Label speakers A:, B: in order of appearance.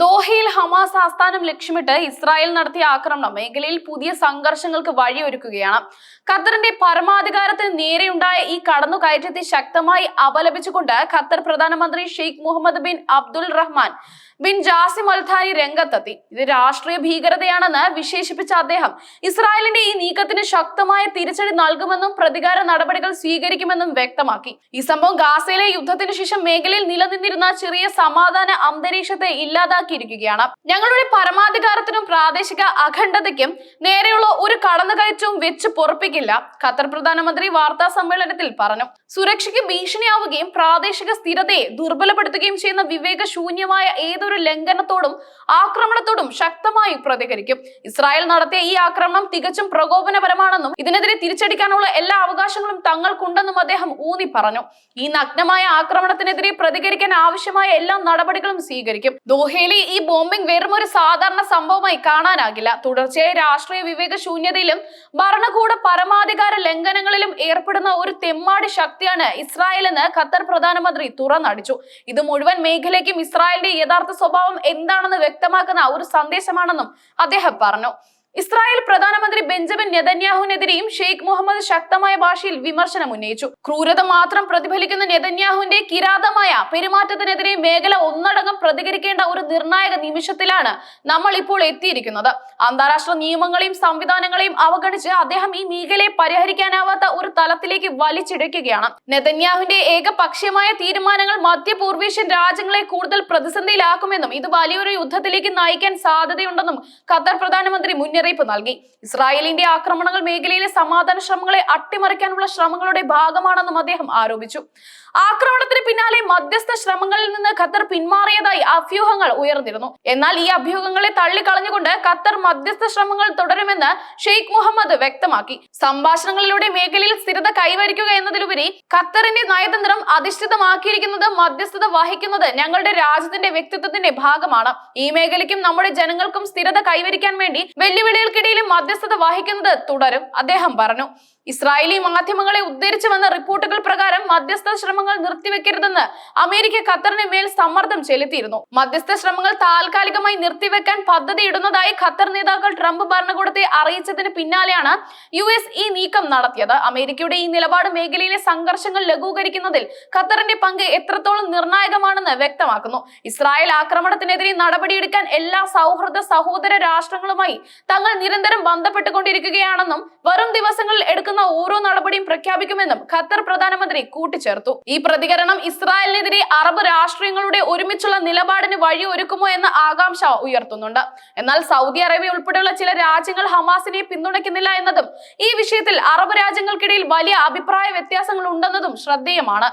A: ദോഹയിൽ ഹമാസ് ആസ്ഥാനം ലക്ഷ്യമിട്ട് ഇസ്രായേൽ നടത്തിയ ആക്രമണം മേഖലയിൽ പുതിയ സംഘർഷങ്ങൾക്ക് വഴിയൊരുക്കുകയാണ്. ഖത്തറിന്റെ പരമാധികാരത്തിന് നേരെയുണ്ടായ ഈ കടന്നുകയറ്റത്തെ ശക്തമായി അപലപിച്ചുകൊണ്ട് ഖത്തർ പ്രധാനമന്ത്രി Sheikh Mohammed bin Abdul Rahman bin Jassim Al Thani രംഗത്തെത്തി. ഇത് രാഷ്ട്രീയ ഭീകരതയാണെന്ന് വിശേഷിപ്പിച്ച അദ്ദേഹം. ഇസ്രായേലിന്റെ ഈ നീക്കത്തിന് ശക്തമായ തിരിച്ചടി നൽകുമെന്നും പ്രതികാര നടപടികൾ സ്വീകരിക്കുമെന്നും വ്യക്തമാക്കി. ഈ സംഭവം ഗാസയിലെ യുദ്ധത്തിന് ശേഷം മേഖലയിൽ നിലനിന്നിരുന്ന ചെറിയ സമാധാന അന്തരീക്ഷത്തെ ഇല്ലാതാക്കിയിരിക്കുകയാണ് ഞങ്ങളുടെ പരമാധികാരത്തിനും പ്രാദേശിക അഖണ്ഡതയ്ക്കും നേരെയുള്ള ഒരു കടന്നുകയറ്റവും വെച്ച് പൊറപ്പിക്കില്ല ഖത്തർ പ്രധാനമന്ത്രി വാർത്താ സമ്മേളനത്തിൽ പറഞ്ഞു. സുരക്ഷയ്ക്ക് ഭീഷണിയാവുകയും പ്രാദേശിക സ്ഥിരതയെ ദുർബലപ്പെടുത്തുകയും ചെയ്യുന്ന വിവേകശൂന്യമായ ഏതൊരു ലംഘനത്തോടും ആക്രമണത്തോടും ശക്തമായി പ്രതികരിക്കും. ഇസ്രായേൽ നടത്തിയ ഈ ആക്രമണം തികച്ചും പ്രകോപനപരമാണെന്നും ഇതിനെതിരെ തിരിച്ചടിക്കാനുള്ള എല്ലാ അവകാശങ്ങളും തങ്ങൾക്കുണ്ടെന്നും അദ്ദേഹം ഊന്നി പറഞ്ഞു. ഈ നഗ്നമായ ആക്രമണത്തിനെതിരെ പ്രതികരിക്കാൻ ആവശ്യമായ എല്ലാ നടപടികളും സ്വീകരിക്കും. ദോഹയിലെ ഈ ബോംബിംഗ് വെറും ഒരു സാധാരണ സംഭവമായി കാണാനാകില്ല. തുടർച്ചയായ രാഷ്ട്രീയ വിവേകശൂന്യതയിലും ഭരണകൂട പരമാധികാര ലംഘനങ്ങളിലും ഏർപ്പെടുന്ന ഒരു തെമ്മാടി ശക്തിയാണ് ഇസ്രായേൽ എന്ന് ഖത്തർ പ്രധാനമന്ത്രി തുറന്നടിച്ചു. ഇത് മുഴുവൻ മേഖലയ്ക്കും ഇസ്രായേലിന്റെ യഥാർത്ഥ സ്വഭാവം എന്താണെന്ന് വ്യക്തമാക്കുന്ന ഒരു സന്ദേശമാണെന്നും അദ്ദേഹം പറഞ്ഞു. ഇസ്രായേൽ പ്രധാനമന്ത്രി ബെഞ്ചമിൻ നെതന്യാഹുവിനെതിരെയും ഷെയ്ഖ് മുഹമ്മദ് ശക്തമായ ഭാഷയിൽ വിമർശനം ഉന്നയിച്ചു. ക്രൂരത മാത്രം പ്രതിഫലിക്കുന്ന നെതന്യാഹുവിന്റെ കിരാതമായ പെരുമാറ്റത്തിനെതിരെ മേഖല ഒന്നടങ്കം പ്രതികരിക്കേണ്ട ഒരു നിർണായക നിമിഷത്തിലാണ് നമ്മൾ ഇപ്പോൾ എത്തിയിരിക്കുന്നത്. അന്താരാഷ്ട്ര നിയമങ്ങളെയും സംവിധാനങ്ങളെയും അവഗണിച്ച് അദ്ദേഹം ഈ മേഖലയെ പരിഹരിക്കാനാവാത്ത ഒരു തലത്തിലേക്ക് വലിച്ചിഴയ്ക്കുകയാണ് നെതന്യാഹുവിന്റെ ഏകപക്ഷീയമായ തീരുമാനങ്ങൾ മധ്യപൂർവേഷ്യൻ രാജ്യങ്ങളെ കൂടുതൽ പ്രതിസന്ധിയിലാക്കുമെന്നും ഇത് വലിയൊരു യുദ്ധത്തിലേക്ക് നയിക്കാൻ സാധ്യതയുണ്ടെന്നും ഖത്തർ പ്രധാനമന്ത്രി മുന്നറിയിപ്പ് നൽകി. ഇസ്രായേലിന്റെ ആക്രമണങ്ങൾ മേഖലയിലെ സമാധാന ശ്രമങ്ങളെ അട്ടിമറിക്കാനുള്ള ശ്രമങ്ങളുടെ ഭാഗമാണെന്നും അദ്ദേഹം ആരോപിച്ചു. ആക്രമണത്തിന് പിന്നാലെ മധ്യസ്ഥ ശ്രമങ്ങളിൽ നിന്ന് ഖത്തർ പിന്മാറിയതായി അഭ്യൂഹങ്ങൾ ഉയർന്നിരുന്നു. എന്നാൽ ഈ അഭ്യൂഹങ്ങളെ തള്ളിക്കളഞ്ഞുകൊണ്ട് ഖത്തർ മധ്യസ്ഥ ശ്രമങ്ങൾ തുടരുമെന്ന് ഷെയ്ഖ് മുഹമ്മദ് വ്യക്തമാക്കി. സംഭാഷണങ്ങളിലൂടെ മേഖലയിൽ സ്ഥിരത കൈവരിക്കുക എന്നതിലുപരി ഖത്തറിന്റെ നയതന്ത്രം അധിഷ്ഠിതമാക്കിയിരിക്കുന്നത് മധ്യസ്ഥത വഹിക്കുന്നത് ഞങ്ങളുടെ രാജ്യത്തിന്റെ വ്യക്തിത്വത്തിന്റെ ഭാഗമാണ്. ഈ മേഖലയ്ക്കും നമ്മുടെ ജനങ്ങൾക്കും സ്ഥിരത കൈവരിക്കാൻ വേണ്ടി വെല്ലുവിളികൾക്കിടയിലും മധ്യസ്ഥത വഹിക്കുന്നത് തുടരും. അദ്ദേഹം പറഞ്ഞു ഇസ്രായേലി മാധ്യമങ്ങളെ ഉദ്ധരിച്ചു വന്ന റിപ്പോർട്ടുകൾ പ്രകാരം മധ്യസ്ഥ ശ്രമങ്ങൾ നിർത്തിവെക്കരുതെന്ന് അമേരിക്ക ഖത്തറിന് മേൽ സമ്മർദ്ദം ചെലുത്തിയിരുന്നു. മധ്യസ്ഥ ശ്രമങ്ങൾ താൽക്കാലികമായി നിർത്തിവെക്കാൻ പദ്ധതിയിടുന്നതായി ഖത്തർ നേതാക്കൾ ട്രംപ് ഭരണകൂടത്തെ അറിയിച്ചതിന് പിന്നാലെയാണ് യു ഈ നീക്കം നടത്തിയത്. അമേരിക്കയുടെ ഈ നിലപാട് മേഖലയിലെ സംഘർഷങ്ങൾ ലഘൂകരിക്കുന്നതിൽ ഖത്തറിന്റെ പങ്ക് എത്രത്തോളം നിർണായകമാണെന്ന് വ്യക്തമാക്കുന്നു. ഇസ്രായേൽ ആക്രമണത്തിനെതിരെ നടപടിയെടുക്കാൻ എല്ലാ സൗഹൃദ സഹോദര രാഷ്ട്രങ്ങളുമായി തങ്ങൾ നിരന്തരം ബന്ധപ്പെട്ടുകൊണ്ടിരിക്കുകയാണെന്നും വരും ദിവസങ്ങളിൽ എടുക്കുന്ന ഓരോ നടപടിയും പ്രഖ്യാപിക്കുമെന്നും ഖത്തർ പ്രധാനമന്ത്രി കൂട്ടിച്ചേർത്തു. ഈ പ്രതികരണം ഇസ്രായേലിനെതിരെ അറബ് രാഷ്ട്രീയങ്ങളുടെ ഒരുമിച്ചുള്ള നിലപാടിന് വഴി ഒരുക്കുമോ എന്ന ആകാംക്ഷ ഉയർത്തുന്നുണ്ട്. എന്നാൽ സൗദി അറേബ്യ ഉൾപ്പെടെയുള്ള ചില രാജ്യങ്ങൾ ഹമാസിനെ പിന്തുണയ്ക്കുന്നില്ല എന്നതും ഈ വിഷയത്തിൽ അറബ് രാജ്യങ്ങൾക്കിടയിൽ വലിയ അഭിപ്രായ വ്യത്യാസങ്ങൾ ഉണ്ടെന്നതും ശ്രദ്ധേയമാണ്.